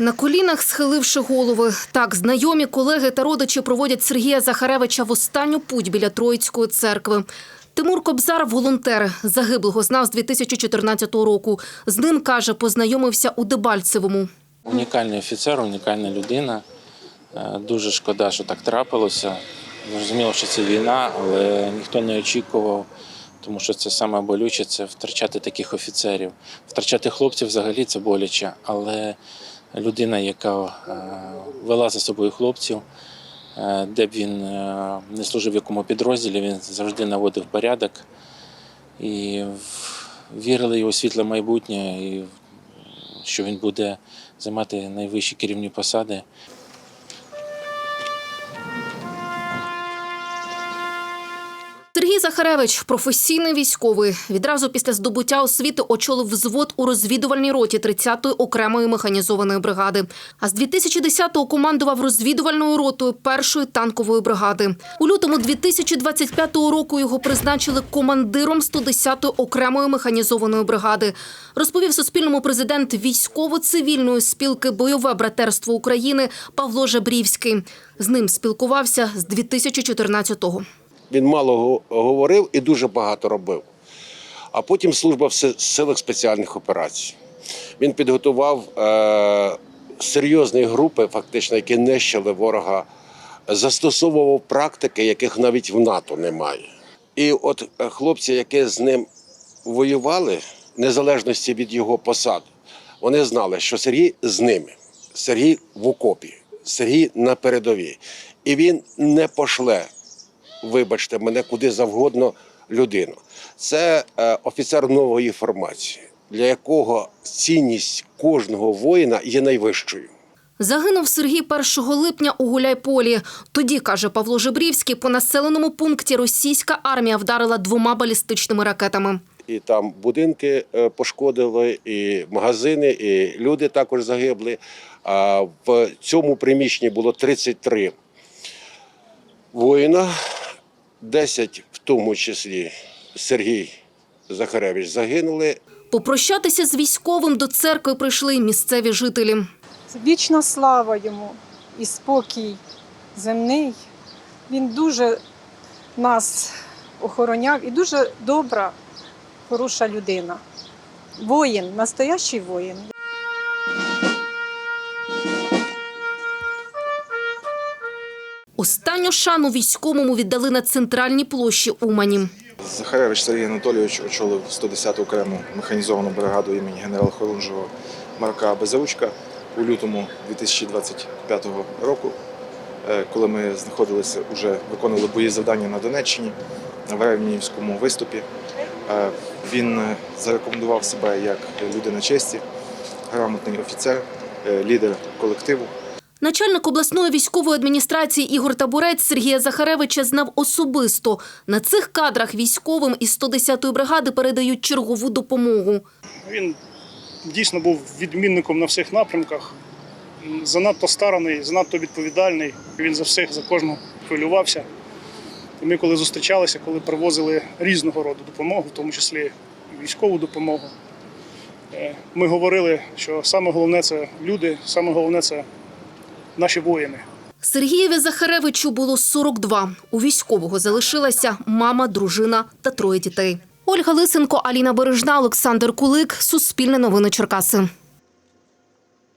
На колінах схиливши голови. Так, знайомі, колеги та родичі проводять Сергія Захаревича в останню путь біля Троїцької церкви. Тимур Кобзар – волонтер. Загиблого знав з 2014 року. З ним, каже, познайомився у Дебальцевому. Унікальний офіцер, унікальна людина. Е, Дуже шкода, що так трапилося. Зрозуміло, що це війна, але ніхто не очікував, тому що це саме болюче це втрачати таких офіцерів. Втрачати хлопців взагалі це боляче, але людина, яка е, вела за собою хлопців, е, де б він е, не служив якому підрозділі, він завжди наводив порядок і вірили його світле майбутнє, і що він буде займати найвищі керівні посади. Сергій Захаревич – професійний військовий. Відразу після здобуття освіти очолив взвод у розвідувальній роті 30-ї окремої механізованої бригади. А з 2010-го командував розвідувальною ротою першої танкової бригади. У лютому 2025 року його призначили командиром 110-ї окремої механізованої бригади. Розповів Суспільному президент військово-цивільної спілки Бойове братерство України Павло Жебрівський. З ним спілкувався з 2014-го. Він мало говорив і дуже багато робив. А потім служба в силах спеціальних операцій. Він підготував е, серйозні групи, фактично, які нищили ворога, застосовував практики, яких навіть в НАТО немає. І от е, хлопці, які з ним воювали, незалежності від його посад, вони знали, що Сергій з ними, Сергій в окопі, Сергій на передовій. І він не пошле вибачте мене, куди завгодно людину. Це е, офіцер нової формації, для якого цінність кожного воїна є найвищою. Загинув Сергій 1 липня у Гуляйполі. Тоді, каже Павло Жебрівський, по населеному пункті російська армія вдарила двома балістичними ракетами. І там будинки е, пошкодили, і магазини, і люди також загибли. А в цьому приміщенні було 33 воїна, 10 в тому числі Сергій Захаревич загинули. Попрощатися з військовим до церкви прийшли місцеві жителі. Вічна слава йому і спокій земний. Він дуже нас охороняв і дуже добра, хороша людина. Воїн, настоящий воїн. Останню шану військовому віддали на центральній площі Умані. Захаревич Сергій Анатолійович очолив 110-ту окрему механізовану бригаду імені генерала Хорунжого Марка Безручка у лютому 2025 року, е, коли ми знаходилися, вже виконували бої завдання на Донеччині в Ревнівському виступі. Е, Він е, зарекомендував себе як людина честі, грамотний офіцер, лідер колективу. Начальник обласної військової адміністрації Ігор Табурець Сергія Захаревича знав особисто. На цих кадрах військовим із 110-ї бригади передають чергову допомогу. Він дійсно був відмінником на всіх напрямках. Занадто стараний, занадто відповідальний. Він за всіх, за кожного хвилювався. І ми, коли зустрічалися, коли привозили різного роду допомогу, в тому числі військову допомогу, е, ми говорили, що саме головне це люди, саме головне це наші воїни. Сергієві Захаревичу було 42. У військового залишилася мама, дружина та троє дітей. Ольга Лисенко, Аліна Бережна, Олександр Кулик. Суспільне новини Черкаси.